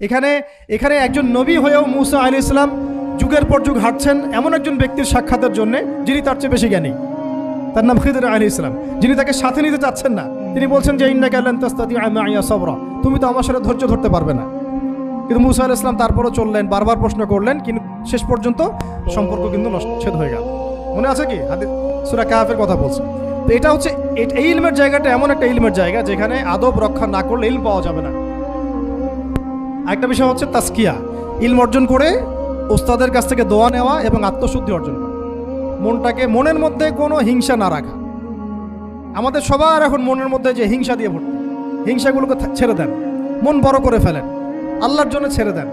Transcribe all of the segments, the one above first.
এখানে এখানে একজন নবী হয়েও মুসা আলী ইসলাম যুগের পর যুগ হাঁটছেন এমন একজন ব্যক্তির সাক্ষাতের জন্য যিনি তার চেয়ে বেশি জ্ঞানী। তার নাম খিদর আলী ইসলাম যিনি তাকে সাথে নিতে চাচ্ছেন না। তিনি বলছেন যে ইন্না গেলেন তাস্তাদি আইয়া সবরা। তুমি তো আমার সাথে ধৈর্য ধরতে পারবে না। কিন্তু মুসা আল ইসলাম তারপরও চললেন, বারবার প্রশ্ন করলেন, কিন্তু শেষ পর্যন্ত সম্পর্ক কিন্তু নচ্ছেদ হয়ে গেল। মনে আছে কি? হাদিস, সুরা কাহাফের কথা বলছে। তো এটা হচ্ছে, এই ইলমের জায়গাটা এমন একটা ইলমের জায়গা যেখানে আদব রক্ষা না করলে ইলম পাওয়া যাবে না। একটা বিষয় হচ্ছে তাস্কিয়া। ইলম অর্জন করে ওস্তাদের কাছ থেকে দোয়া নেওয়া এবং আত্মশুদ্ধি অর্জন করা। মনটাকে মনের মধ্যে কোনো হিংসা না রাখা। আমাদের সবার এখন মনের মধ্যে যে হিংসা দিয়ে ভর্তি। হিংসাগুলোকে ছেড়ে দেন। মন বড় করে ফেলেন। আল্লাহর জন্য ছেড়ে দেন।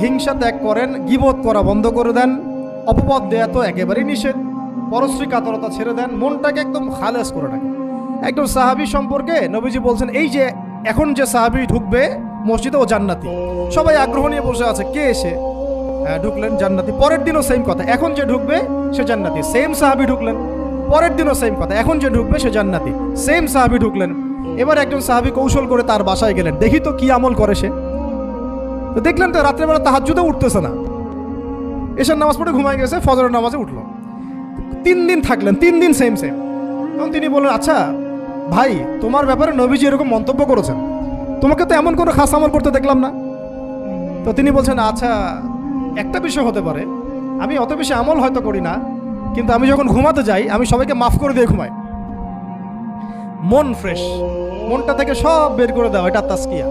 হিংসা ত্যাগ করেন গিবোধ করা বন্ধ করে দেন। অপবাদ দেয়া তো একেবারেই নিষেধ। পরশ্রী কাতরতা ছেড়ে দেন। মনটাকে একদম খালেস করে রাখেন। একদম সাহাবি সম্পর্কে নবীজি বলছেন, এই যে এখন যে সাহাবি ঢুকবে মসজিদে ও জান্নাতি। সবাই আগ্রহ নিয়ে বসে আছে কে এসে হ্যাঁ, ঢুকলেন জান্নাতি। পরের দিনও সেম কথা। এখন যে ঢুকবে সে জান্নাতি। সেম সাহাবি ঢুকলেন। পরের দিনও সেম কথা। এখন যে ঢুকবে সে জান্নাতি। সেম সাহাবি ঢুকলেন। এবার একজন সাহাবি কৌশল করে তার বাসায় গেলেন। দেখি তো কি আমল করে সে। তো দেখলেন তো রাত্রেবেলা তাহাজ্জুদে উঠতেছে না। এসার নামাজ পড়ে ঘুমায় গেছে ফজরের নামাজে উঠল। তিন দিন থাকলেন তিন দিন সেম সেম তখন তিনি বললেন আচ্ছা ভাই, তোমার ব্যাপারে নবীজি এরকম মন্তব্য করেছেন। তোমাকে তো এমন কোনো খাস আমল করতে দেখলাম না। তো তিনি বলছেন আচ্ছা একটা বিষয় হতে পারে। আমি অত বেশি আমল হয়তো করি না, কিন্তু আমি যখন ঘুমাতে যাই, আমি সবাইকে মাফ করে দিয়ে ঘুমাই। মন ফ্রেশ মনটা থেকে সব বের করে দেওয়া, এটা তাস্কিয়া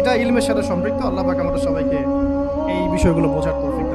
এটা ইলমের সাথে সম্পৃক্ত, আল্লাহ পাক আমাদের সবাইকে এই বিষয়গুলো বোঝার তৌফিক